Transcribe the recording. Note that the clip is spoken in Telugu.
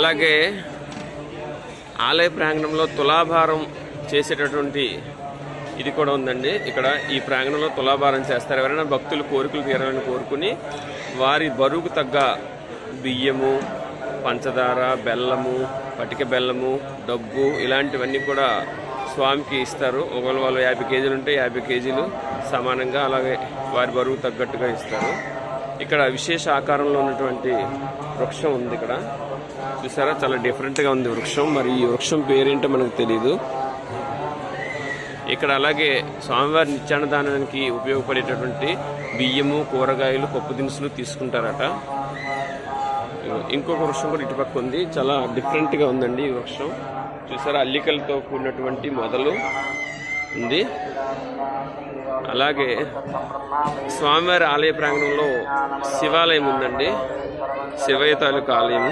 అలాగే ఆలయ ప్రాంగణంలో తులాభారం చేసేటటువంటి ఇది కూడా ఉందండి. ఇక్కడ ఈ ప్రాంగణంలో తులాభారం చేస్తారు. ఎవరైనా భక్తులు కోరికలు తీరాలని కోరుకుని వారి బరువుకు తగ్గ బియ్యము పంచదార బెల్లము పటిక బెల్లము డబ్బు ఇలాంటివన్నీ కూడా స్వామికి ఇస్తారు. ఒకవేళ వాళ్ళు యాభై కేజీలు ఉంటే యాభై కేజీలు సమానంగా అలాగే వారి బరువు తగ్గట్టుగా ఇస్తారు. ఇక్కడ విశేష ఆకారంలో ఉన్నటువంటి వృక్షం ఉంది ఇక్కడ. చూసారా? చాలా డిఫరెంట్గా ఉంది వృక్షం. మరి ఈ వృక్షం పేరేంటో మనకు తెలియదు ఇక్కడ అలాగే స్వామివారి నిత్యాన్నదానానికి ఉపయోగపడేటటువంటి బియ్యము కూరగాయలు పప్పు దినుసులు తీసుకుంటారట. ఇంకొక వృక్షం కూడా ఇటుపక్క ఉంది. చాలా డిఫరెంట్గా ఉందండి ఈ వృక్షం. చూసారా? అల్లికలతో కూడినటువంటి మొదలు. ఉంది. అలాగే స్వామివారి ఆలయ ప్రాంగణంలో శివాలయం ఉందండి. శివయ్య తాలూకా ఆలయం.